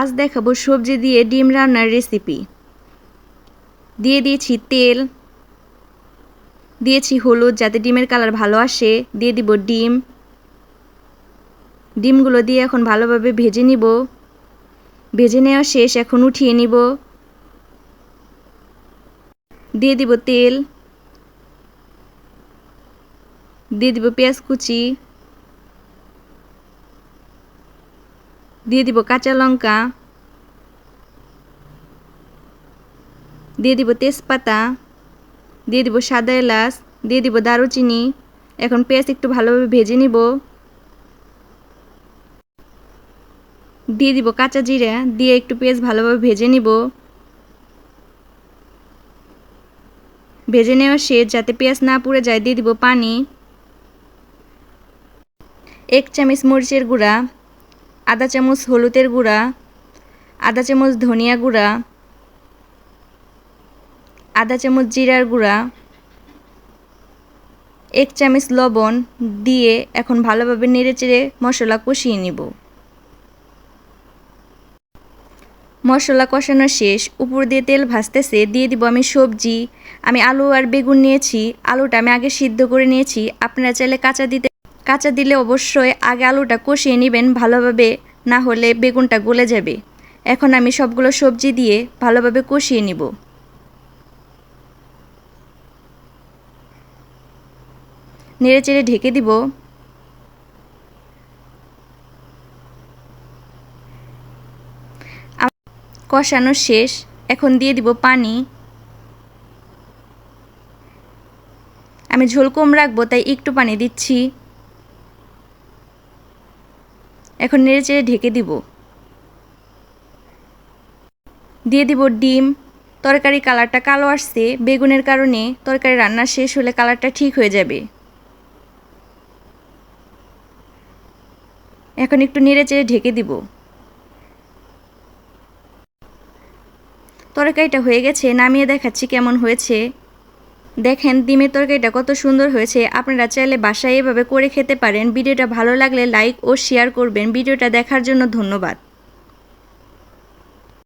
আজ দেখাবো সবজি দিয়ে ডিম রান্নার রেসিপি দিয়ে দিয়েছি তেল, দিয়েছি হলুদ যাতে ডিমের কালার ভালো আসে, দিয়ে দিব ডিম। ডিমগুলো দিয়ে এখন ভালোভাবে ভেজে নিব। ভেজে নেওয়া শেষ, এখন উঠিয়ে নিব। দিয়ে দিব তেল, দিয়ে দিব পেঁয়াজ কুচি। দিয়ে দিব কাঁচা লঙ্কা। দিয়ে দিব তেজপাতা। দিয়ে দিব সাদা এলাচ। দিয়ে দিব দারুচিনি। এখন পেঁয়াজ একটু ভালোভাবে ভেজে নিব। দিয়ে দিব কাঁচা জিরা। দিয়ে একটু পেঁয়াজ ভালোভাবে ভেজে নিব। ভেজে নেওয়া শেষ যাতে পেঁয়াজ না পুড়ে যায়। দিয়ে দিব পানি। এক চামচ মরিচের গুঁড়া। আধা চামচ হলুদের গুঁড়া আধা চামচ ধনিয়া গুঁড়া আধা চামচ জিরার গুঁড়া, এক চামচ লবণ দিয়ে এখন ভালোভাবে নেড়েচেড়ে মশলা কষিয়ে নিব। মশলা কষানো শেষ, উপর দিয়ে তেল ভাজতেছে, দিয়ে দিব আমি সবজি। আমি আলু আর বেগুন নিয়েছি, আলুটা আমি আগে সিদ্ধ করে নিয়েছি, আপনারা চাইলে কাঁচা দিতে কাঁচা দিলে অবশ্যই আগে আলুটা কষিয়ে নেবেন ভালোভাবে, না হলে বেগুনটা গলে যাবে। এখন আমি সবগুলো সবজি দিয়ে ভালোভাবে কষিয়ে নিব। নেড়ে চেড়ে ঢেকে দিব। কষানো শেষ। এখন দিয়ে দিব পানি। আমি ঝোল কম রাখব, তাই একটু পানি দিচ্ছি। এখন নেড়ে চেড়ে ঢেকে দিব। দিয়ে দিব ডিম। তরকারি কালারটা কালো আসছে, বেগুনের কারণে তরকারি রান্না শেষ হলে কালারটা ঠিক হয়ে যাবে। এখন একটু নেড়ে চেড়ে ঢেকে দিব। তরকারিটা হয়ে গেছে, নামিয়ে দেখাচ্ছি কেমন হয়েছে। দেখেন, ডিমের তরকারিটা কত সুন্দর হয়েছে। আপনারা চাইলে বাসায় এভাবে করে খেতে পারেন। ভিডিওটা ভালো লাগলে লাইক ও শেয়ার করবেন। ভিডিওটা দেখার জন্য ধন্যবাদ।